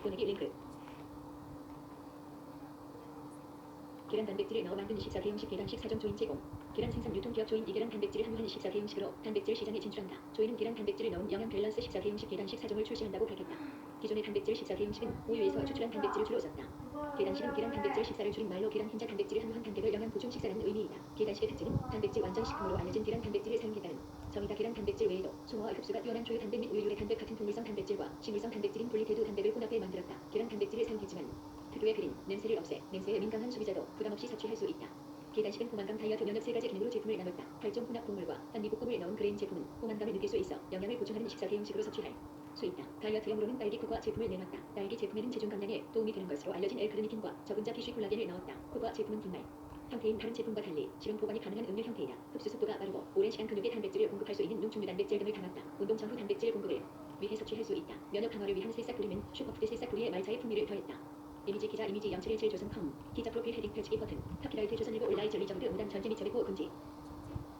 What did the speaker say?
보내기 링크 계란 단백질을 넣어 만든 24개 형식 계란식 사종 조인 제공 계란 생산 유통 기업 조인 이 계란 단백질을 함유한 24개 형식으로 단백질 시장에 진출한다. 조인은 계란 단백질을 넣은 영양 밸런스 14개 형식 계란식 사종을 출시한다고 밝혔다. 기존의 단백질 14개 형식은 우유에서 추출한 단백질을 주로 썼다. 계란식은 계란 단백질 식사를 줄인 말로 계란 흰자 단백질을 함유한 단백을 영양 보충 식사라는 의미이다. 계란식의 특징은 단백질 완전 식품으로 알려진 계란 단백질을 사용했다는 점이다. 계란 단백질 외에도 소모와 흡수가 뛰어난 초유 단백 및 우유 유래 단백 같은 동물성 단백질과 식물성 단백질인 폴리페도 단백을 특유의 그린, 냄새를 없애 냄새에 민감한 소비자도 부담 없이 섭취할 수 있다. 계단식은 포만감 다이어트 면역 세 가지 기능으로 제품을 나눴다. 발종 혼합 곡물과 한미볶음을 넣은 그레인 제품은 포만감을 느낄 수 있어 영양을 보충하는 식사계 형식으로 섭취할 수 있다. 다이어트용으로는 딸기 코코아 제품을 내놨다. 딸기 제품에는 체중 감량에 도움이 되는 것으로 알려진 엘크르니틴과 적은자 피쉬 콜라겐을 넣었다. 코코아 제품은 분말 형태인 다른 제품과 달리 실온 보관이 가능한 음료 형태이다. 흡수 속도가 빠르고 오랜 시간 근육에 단백질을 공급할 수 있는 농축류 단백질 등을 담았다. 운동 전후 단백질 공급을 위해 섭취할 수 있다. 면역 강화를 위한 새싹구리는 슈퍼푸드 새싹구리의 말차의 풍미를 더했다. 이미지 기자 이미지 071 7조선 컴 기자 프로필 헤딩 펼치기 버튼 카피라이트 조선일보 온라인 전리 정드 무단 전지 및 저비고 금지